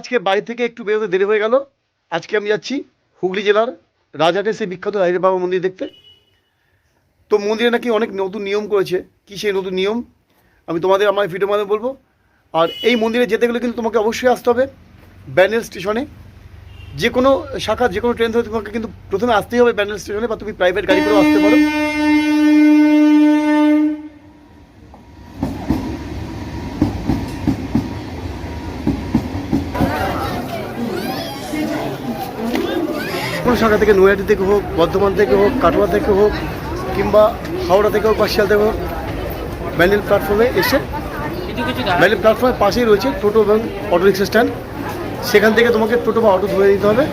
আজকে বাড়ি থেকে একটু বেরোতে দেরি হয়ে গেল। আজকে আমি যাচ্ছি হুগলি জেলার রাজহাটের সেই বিখ্যাত রাইরে বাবা মন্দির দেখতে। তো মন্দিরে নাকি অনেক নতুন নিয়ম করেছে। কী সেই নতুন নিয়ম? আমি তোমাদের, আমার ভিডিও মাধ্যমে বলব। আর এই মন্দিরে যেতে গেলে কিন্তু তোমাকে অবশ্যই আসতে হবে ব্যান্ডেল স্টেশনে। যে কোনো শাখা যে কোনো ট্রেন ধরে তোমাকে কিন্তু প্রথমে আসতেই হবে ব্যান্ডেল স্টেশনে বা তুমি প্রাইভেট গাড়ি করেও আসতে পারো। কোনো থেকে নৈহাটি থেকে হোক, বর্ধমান থেকে হোক, কাটোয়া থেকে হোক, কিংবা হাওড়া থেকে হোক বা শিয়াল থেকে হোক ব্যান্ডেল প্ল্যাটফর্মে এসে ব্যান্ডেল প্ল্যাটফর্মের পাশেই রয়েছে টোটো এবং অটো রিক্সা স্ট্যান্ড সেখান থেকে তোমাকে টোটো বা অটো ধরে নিতে হবে।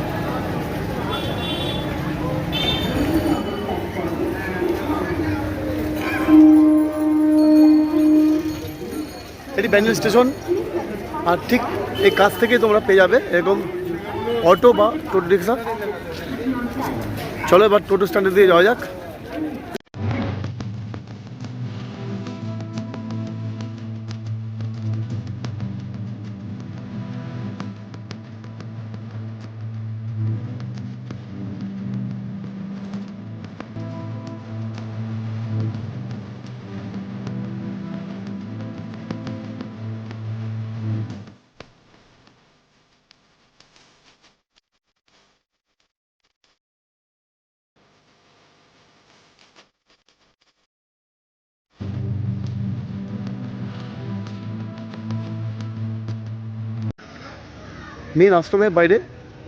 এটি ব্যান্ডেল স্টেশন আর ঠিক এই কাছ থেকে তোমরা পেয়ে যাবে এরকম অটো বা টোটো রিক্সা। চলো এবার টোটো স্ট্যান্ডে দিয়ে যাওয়া যাক। মেন আশ্রমের বাইরে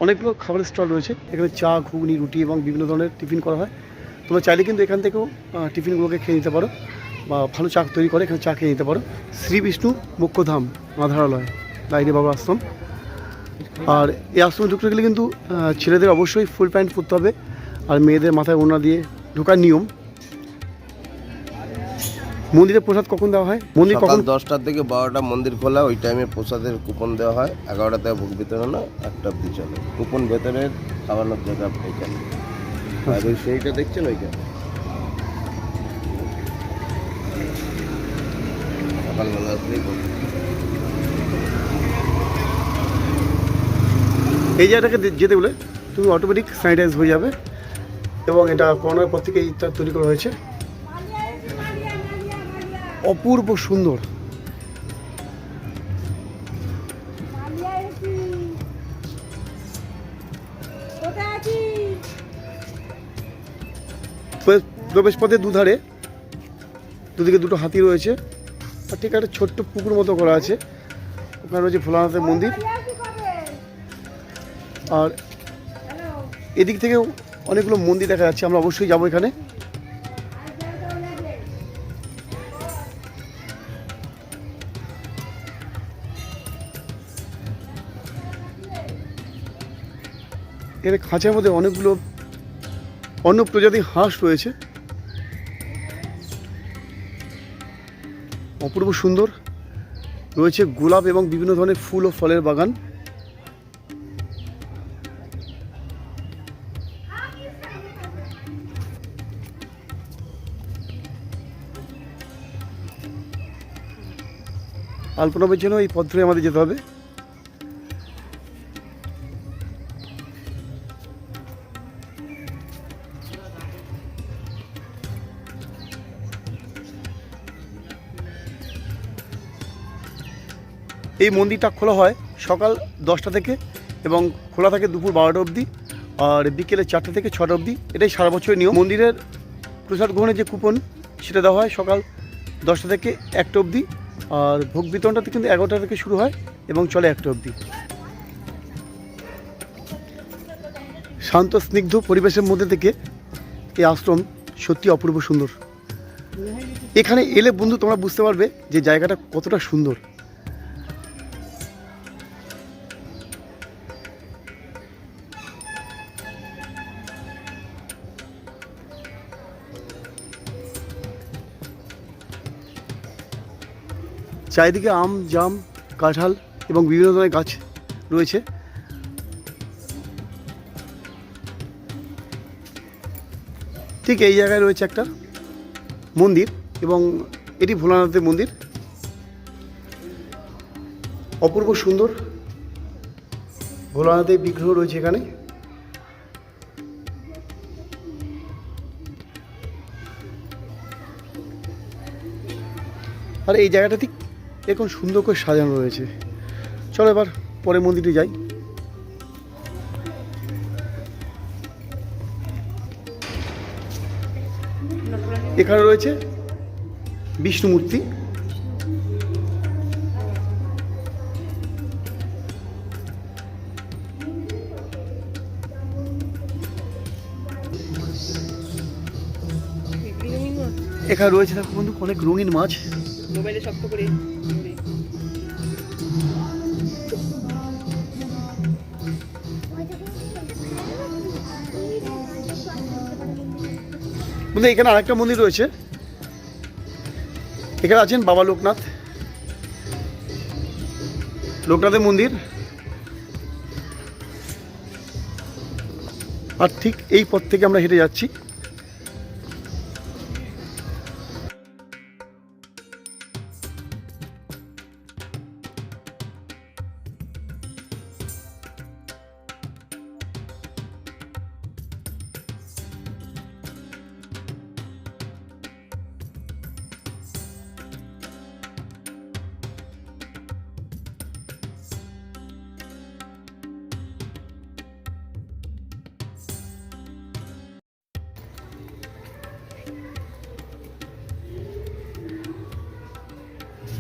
অনেকগুলো খাবারের স্টল রয়েছে। এখানে চা, ঘুগনি, রুটি এবং বিভিন্ন ধরনের টিফিন করা হয়। তোমরা চাইলে কিন্তু এখান থেকেও টিফিনগুলোকে খেয়ে নিতে পারো বা ভালো চা তৈরি করে এখানে চা খেয়ে নিতে পারো। শ্রী বিষ্ণু মুখ্যধাম মাধারালয় লাইনে বাবা আশ্রম। আর এই আশ্রমে ঢুকতে গেলে কিন্তু ছেলেদের অবশ্যই ফুল প্যান্ট পরতে হবে। আর মেয়েদের মাথায় ওড়না দিয়ে ঢোকার নিয়ম মন্দিরে প্রসাদ কখন দেওয়া হয়? মন্দির সকাল কখন দশটার থেকে বারোটা মন্দির খোলা ওই টাইমে প্রসাদের কুপন দেওয়া হয়। এগারোটা থেকে ভোগ বিতরণ হয় একটা অব্দি চলে। কুপন ভেতরের খাওয়ানোর জায়গা এইখানে। আর ওই সেইটা দেখছেন ওইখানে? সকালবেলা আসলেই পাবেন। এই জায়গাটাকে দে- যেতে বলে তুমি অটোমেটিক স্যানিটাইজ হয়ে যাবে। এবং এটা করোনার পর থেকে এইটা তৈরি করা হয়েছে। অপূর্ব সুন্দর। প্রবেশ- পথের দুধারে, দুদিকে দুটো হাতি রয়েছে আর ঠিক একটা ছোট্ট পুকুর মতো করা আছে। ওখানে রয়েছে ভোলানাথের মন্দির। আর এদিক থেকেও অনেকগুলো মন্দির দেখা যাচ্ছে, আমরা অবশ্যই যাব এখানে। এখানে খাঁচার মধ্যে অনেকগুলো অন্য প্রজাতির হাঁস রয়েছে। অপূর্ব সুন্দর। রয়েছে গোলাপ এবং বিভিন্ন ধরনের ফুল ও ফলের বাগান। আলপনাবের জন্য এই পথ ধরে আমাদের যেতে হবে। এই মন্দিরটা খোলা হয় সকাল দশটা থেকে এবং খোলা থাকে দুপুর বারোটা অবধি, আর বিকেলে চারটে থেকে ছটা অবধি। এটাই সারা বছরের নিয়ম। মন্দিরের প্রসাদ গ্রহণের যে কুপন, সেটা দেওয়া হয় সকাল দশটা থেকে একটা অবধি, আর ভোগ বিতরণটাতে কিন্তু এগারোটা থেকে শুরু হয় এবং চলে একটা অবধি। শান্ত, স্নিগ্ধ পরিবেশের মধ্যে থেকে এই আশ্রম সত্যি অপূর্ব সুন্দর। এখানে এলে বন্ধু তোমরা বুঝতে পারবে যে জায়গাটা কতটা সুন্দর। চারিদিকে আম, জাম, কাঁঠাল এবং বিভিন্ন ধরনের গাছ রয়েছে। ঠিক এই জায়গায় রয়েছে একটা মন্দির এবং এটি ভোলানাথের মন্দির। অপূর্ব সুন্দর ভোলানাথের বিগ্রহ রয়েছে এখানে। আর এই জায়গাটা ঠিক এরকম সুন্দর করে সাজানো রয়েছে। চলো এবার পরে মন্দিরে যাই। এখানে রয়েছে বিষ্ণু মূর্তি এখানে রয়েছে, দেখো বন্ধু, অনেক রঙিন মাছ। মোবাইলে শক্ত করে। বন্ধু, এখানে আরেকটা মন্দির রয়েছে। এখানে আছেন বাবা লোকনাথ। লোকনাথের মন্দির। আর ঠিক এই পথ থেকে আমরা হেঁটে যাচ্ছি।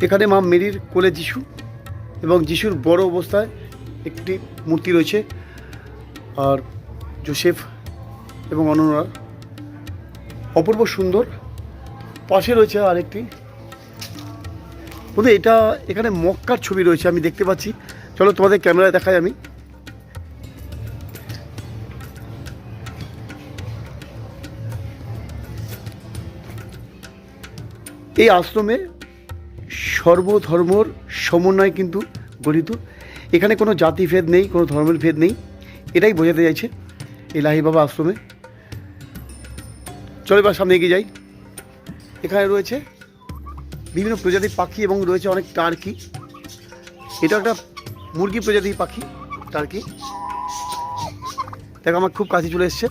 এখানে মা মেরির কোলে যিশু এবং যিশুর বড় অবস্থায় একটি মূর্তি রয়েছে, আর জোসেফ এবং অনন্যা। অপূর্ব সুন্দর। পাশে রয়েছে আরেকটি। বোধহয় এটা এখানে মক্কার ছবি রয়েছে, আমি দেখতে পাচ্ছি। চলো তোমাদের ক্যামেরায় দেখাই আমি। এই আশ্রমে সর্বধর্মর সমন্বয় কিন্তু গঠিত। এখানে কোনো জাতিভেদ নেই, কোনো ধর্মের ভেদ নেই। এটাই বোঝাতে চাইছে এই লাহি বাবা আশ্রমে। চলো এবার সামনে এগিয়ে যাই। এখানে রয়েছে বিভিন্ন প্রজাতির পাখি এবং রয়েছে অনেক টার্কি। এটা একটা মুরগি প্রজাতির পাখি, টার্কি। দেখো, আমার খুব কাছে চলে এসছে।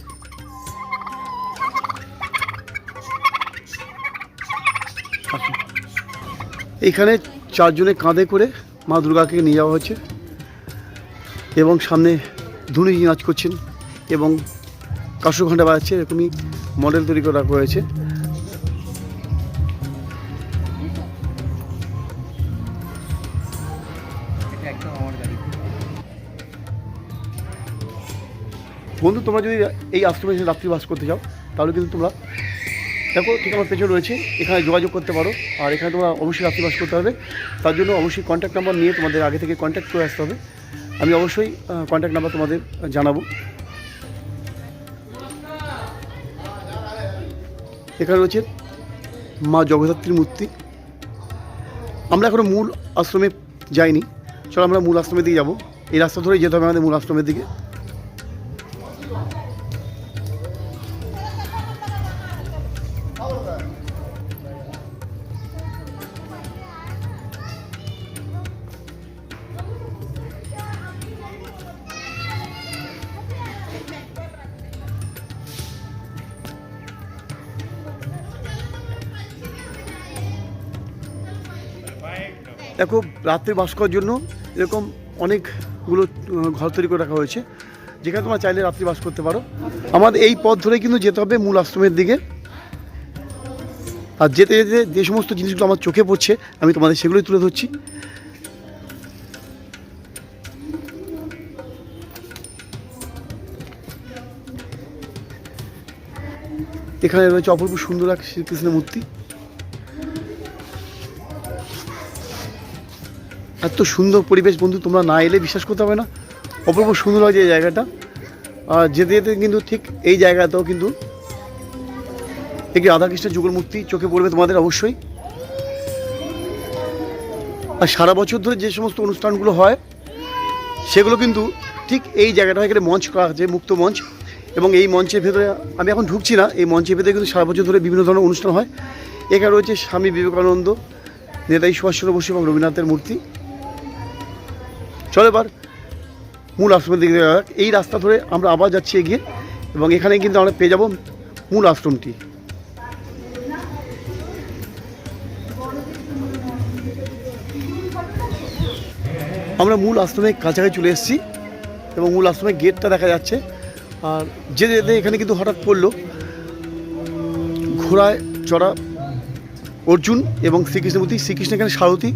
এইখানে চারজনে কাঁধে করে মা দুর্গাকে নিয়ে যাওয়া হচ্ছে এবং সামনে ধুনি নাচ করছেন এবং কাশু ঘণ্টা বাজাচ্ছে, এরকমই মডেল তৈরি করা হয়েছে। বন্ধু, তোমরা যদি এই আশ্রমে রাত্রি বাস করতে চাও তাহলে কিন্তু তোমরা দেখো, ঠিক আমার পেছনে রয়েছে, এখানে যোগাযোগ করতে পারো, আর এখানে তোমরা অবশ্যই রাত্রিবাস করতে হবে তার জন্য অবশ্যই কন্ট্যাক্ট নাম্বার নিয়ে তোমাদের আগে থেকে কন্ট্যাক্ট করে আসতে হবে। আমি অবশ্যই কন্ট্যাক্ট নাম্বার তোমাদের জানাব। এখানে রয়েছে মা জগদ্ধাত্রীর মূর্তি। আমরা এখনও মূল আশ্রমে যাইনি। চলো আমরা মূল আশ্রমের দিকে যাব। এই রাস্তা ধরেই যেতে হবে আমাদের মূল আশ্রমের দিকে। দেখো, রাত্রে বাস করার জন্য এরকম অনেকগুলো ঘর তৈরি করে রাখা হয়েছে। যেখানে তোমরা চাইলে রাত্রি বাস করতে পারো। আমাদের এই পথ ধরে কিন্তু যেতে হবে মূল আশ্রমের দিকে। আর যেতে যেতে যে সমস্ত জিনিসগুলো আমার চোখে পড়ছে, আমি তোমাদের সেগুলোই তুলে ধরছি। এখানে রয়েছে অপূর্ব সুন্দর এক শ্রীকৃষ্ণের মূর্তি। এত সুন্দর পরিবেশ, বন্ধু, তোমরা না এলে বিশ্বাস করতে হবে না। অপূর্ব সুন্দর হয় যে এই জায়গাটা। আর যেতে যেতে কিন্তু ঠিক এই জায়গাতেও কিন্তু একটি রাধাকৃষ্ণের যুগল মূর্তি চোখে পড়বে তোমাদের অবশ্যই। আর সারা বছর ধরে যে সমস্ত অনুষ্ঠানগুলো হয়, সেগুলো কিন্তু ঠিক এই জায়গাটা এখানে মঞ্চ করা আছে, মুক্ত মঞ্চ। এবং এই মঞ্চের ভেতরে আমি এখন ঢুকছি না, এই মঞ্চের ভেতরে কিন্তু সারা বছর ধরে বিভিন্ন ধরনের অনুষ্ঠান হয়। এখানে রয়েছে স্বামী বিবেকানন্দ, নেতাজি সুভাষচন্দ্র বসু এবং রবীন্দ্রনাথের মূর্তি। চলো এবার মূল আশ্রমের দিকে এই রাস্তা ধরে আমরা আবার যাচ্ছি এগিয়ে এবং এখানে কিন্তু আমরা পেয়ে যাব মূল আশ্রমটি। আমরা মূল আশ্রমের কাছাকাছি চলে এসেছি এবং মূল আশ্রমের গেটটা দেখা যাচ্ছে। আর যেতে যেতে এখানে কিন্তু হঠাৎ পড়ল ঘোড়ায় চড়া অর্জুন এবং শ্রীকৃষ্ণের মূর্তি শ্রীকৃষ্ণ এখানে সারথি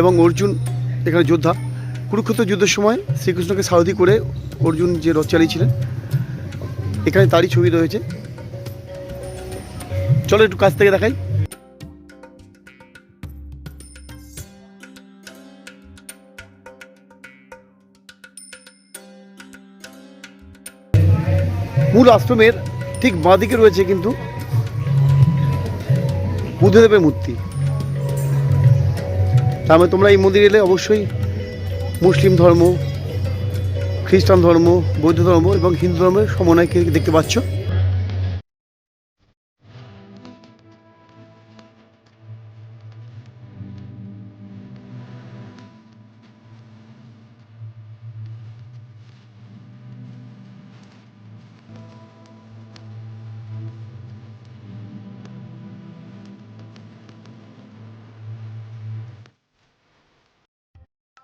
এবং অর্জুন এখানে যোদ্ধা। কুরুক্ষেত্র যুদ্ধের সময় শ্রীকৃষ্ণকে সারথি করে অর্জুন যে রথ চালিয়েছিলেন, এখানে তারই ছবি রয়েছে। চলো একটু কাছ থেকে দেখাই। মূল আশ্রমের ঠিক বাঁদিকে রয়েছে কিন্তু বুদ্ধদেবের মূর্তি। তার মানে তোমরা এই মন্দিরে এলে অবশ্যই মুসলিম ধর্ম খ্রিস্টান ধর্ম বৌদ্ধ ধর্ম এবং হিন্দু ধর্মের সমন্বয়কে দেখতে পাচ্ছ।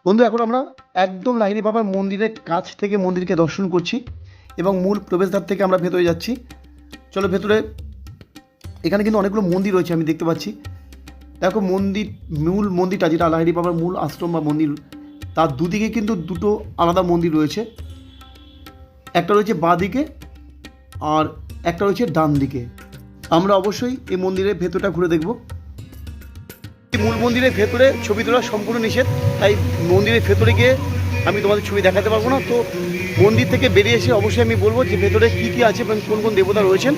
বন্ধু, এখন আমরা একদম লাহিড়ি বাবার মন্দিরের কাছ থেকে মন্দিরকে দর্শন করছি এবং মূল প্রবেশদ্বার থেকে আমরা ভেতরে যাচ্ছি। চলো ভেতরে, এখানে কিন্তু অনেকগুলো মন্দির রয়েছে, আমি দেখতে পাচ্ছি। দেখো, মন্দির, মূল মন্দিরটা যেটা লাহিড়ি বাবার মূল আশ্রম বা মন্দির, তার দুদিকে কিন্তু দুটো আলাদা মন্দির রয়েছে। একটা রয়েছে বাঁ দিকে আর একটা রয়েছে ডান দিকে আমরা অবশ্যই এই মন্দিরের ভেতরটা ঘুরে দেখব। মূল মন্দিরের ভেতরে ছবি তোলা সম্পূর্ণ নিষেধ। তাই মন্দিরের ভেতরে গিয়ে আমি তোমাদের ছবি দেখাতে পারব না। তো মন্দির থেকে বেরিয়ে এসে অবশ্যই আমি বলব যে ভেতরে কী কী আছে এবং কোন কোন দেবতা রয়েছেন।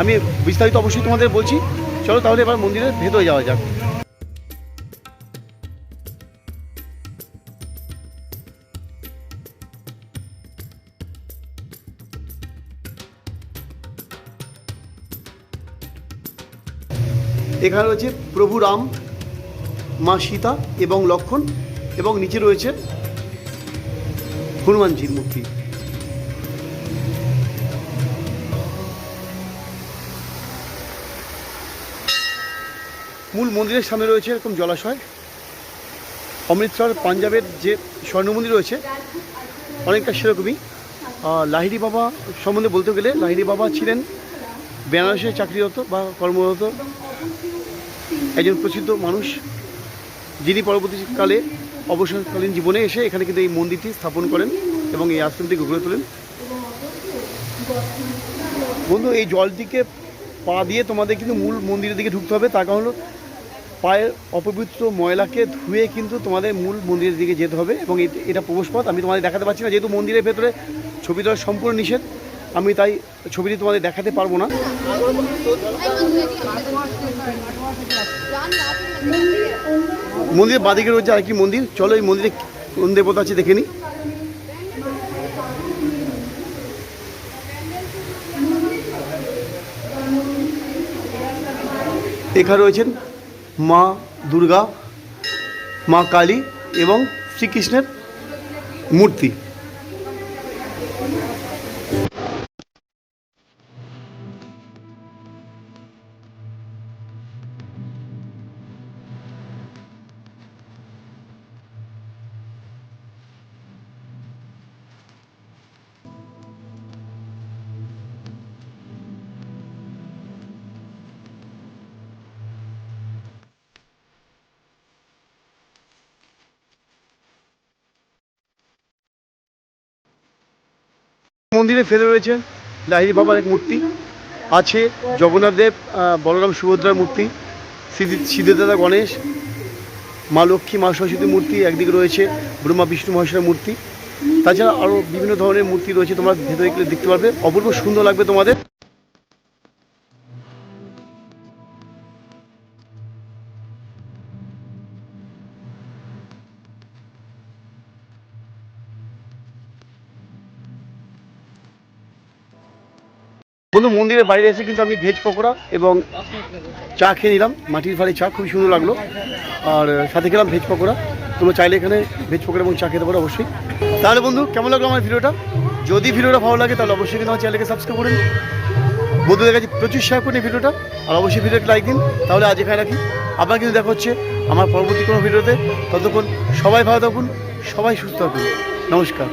আমি বিস্তারিত অবশ্যই তোমাদের বলছি। চলো তাহলে এবার মন্দিরের ভেতরে যাওয়া যাক। এখানে রয়েছে প্রভু রাম, মা সীতা এবং লক্ষণ এবং নিচে রয়েছে হনুমানজির মূর্তি। মূল মন্দিরের সামনে রয়েছে এরকম জলাশয়। অমৃতসর, পাঞ্জাবের যে স্বর্ণ মন্দির রয়েছে, অনেকটা সেরকমই। লাহিড়ি বাবা সম্বন্ধে বলতে গেলে লাহিড়ি বাবা ছিলেন বেনারসে চাকরিরত বা কর্মরত। একজন প্রসিদ্ধ মানুষ, যিনি পরবর্তীকালে অবসরকালীন জীবনে এসে এখানে কিন্তু এই মন্দিরটি স্থাপন করেন এবং এই আশ্রমটি গড়ে তোলেন। বন্ধু, এই জলটিকে পা দিয়ে তোমাদের কিন্তু মূল মন্দিরের দিকে ঢুকতে হবে। তা হলো, পায়ের অপবিত্র ময়লাকে ধুয়ে কিন্তু তোমাদের মূল মন্দিরের দিকে যেতে হবে এবং এট- এটা প্রবেশপথ। আমি তোমাদের দেখাতে পারছি না, যেহেতু মন্দিরের ভেতরে ছবি তোলা সম্পূর্ণ নিষেধ। আমি তাই ছবিটি তোমাদের দেখাতে পারব না। মন্দিরের বাদিকে রয়েছে আরেকটি মন্দির। চলো এই মন্দিরে কোন দেবতা আছে দেখে নিই এখানে রয়েছেন মা দুর্গা, মা কালী এবং শ্রীকৃষ্ণের মূর্তি। মন্দিরে ফেলে রয়েছেন লাহিরি বাবার এক মূর্তি, আছে জগন্নাথ দেব বলরাম সুভদ্রার মূর্তি, সিদ্ধি- সিদ্ধিদাতা গণেশ, মা লক্ষ্মী, মা সরস্বতী মূর্তি, একদিকে রয়েছে ব্রহ্মা, বিষ্ণু, মহেশ্বরের মূর্তি। তাছাড়া আরও বিভিন্ন ধরনের মূর্তি রয়েছে, তোমরা ভেতরে গেলে দেখতে পারবে। অপূর্ব সুন্দর লাগবে তোমাদের। বন্ধু, মন্দিরের বাইরে এসে কিন্তু আমি ভেজ পকোড়া এবং চা খেয়ে নিলাম। মাটির ভাড়ি চা খুবই সুন্দর লাগল। আর সাথে খেলাম ভেজ পকোড়া। তোমরা চাইলে এখানে ভেজ পকোড়া এবং চা খেতে পারো অবশ্যই। তাহলে বন্ধু, কেমন লাগল আমার ভিডিওটা? যদি ভিডিওটা ভালো লাগে, তাহলে অবশ্যই কিন্তু আমার চ্যানেলকে সাবস্ক্রাইব করুন। বন্ধুদের কাছে প্রচুর শেয়ার করুন এই ভিডিওটা। আর অবশ্যই ভিডিওটা লাইক দিন। তাহলে আজ এখানে রাখি। আবার কিন্তু দেখা হচ্ছে আমার পরবর্তী কোনো ভিডিওতে। ততক্ষণ সবাই ভালো থাকুন, সবাই সুস্থ থাকুন। নমস্কার।